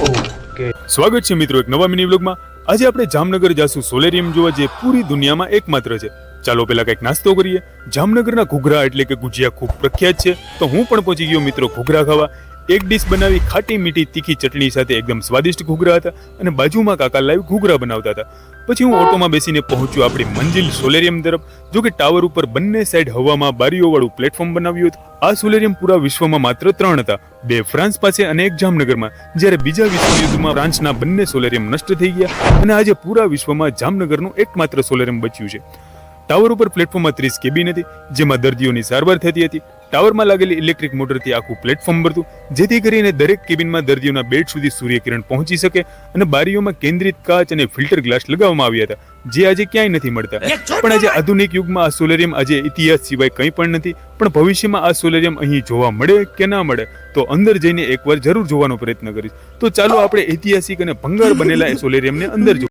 Okay. સ્વાગત છે મિત્રો એક નવા મિની વ્લોગમાં. આજે આપણે જામનગર જાસુ સોલેરિયમ જોવા જે પૂરી દુનિયામાં એકમાત્ર છે. ચાલો પેલા કંઈક નાસ્તો કરીએ. જામનગરના ઘૂઘરા એટલે કે ગુજિયા ખૂબ પ્રખ્યાત છે. તો હું પણ પહોંચી ગયો મિત્રો ઘૂઘરા ખાવા. એક ડીશ બનાવી ખાટી મીઠી તીખી ચટણી સાથે એકદમ સ્વાદિષ્ટ ઘૂઘરા હતા અને બાજુમાં કાકા લાઈવ ઘૂઘરા બનાવતા હતા. પછી હું ઓટોમાં બેસીને પહોંચ્યો આપણી મંજિલ સોલેરિયમ તરફ જો કે ટાવર ઉપર બંને સાઈડ હવામાં બારીઓવાળું પ્લેટફોર્મ બનાવ્યું હતું. આ સોલેરિયમ પૂરા વિશ્વમાં માત્ર ત્રણ હતા. બે ફ્રાન્સ પાસે અને એક જામનગરમાં. જ્યારે બીજા વિશ્વયુદ્ધમાં ફ્રાન્સના બંને સોલેરિયમ નષ્ટ થઈ ગયા અને આજે પૂરા વિશ્વમાં જામનગરનું એકમાત્ર સોલેરિયમ બચ્યું છે. ટાવર ઉપર પ્લેટફોર્મમાં ત્રીસ કેબિન હતી, જેમાં દર્દીઓની સારવાર થતી હતી. ટાવરમાં લાગેલી ઇલેક્ટ્રિક મોટરથી આખું પ્લેટફોર્મ ભરતું જેથી કરીને દરેક કેબિનમાં દર્દીઓના બેડ સુધી સૂર્યકિરણ પહોંચી શકે અને બારીઓમાં કેન્દ્રિત કાચ અને ફિલ્ટર ગ્લાસ લગાવવામાં આવ્યા હતા જે આજે ક્યાંય નથી મળતા. પણ આજે આધુનિક યુગમાં આ સોલેરિયમ આજે ઇતિહાસ સિવાય કંઈ પણ નથી પણ ભવિષ્યમાં આ સોલેરિયમ અહીં જોવા મળે કે ના મળે તો અંદર જઈને એકવાર જરૂર જોવાનો પ્રયત્ન કરીશ. તો ચાલો આપણે ઐતિહાસિક અને ભંગાર બનેલા સોલેરિયમને અંદર જોઈએ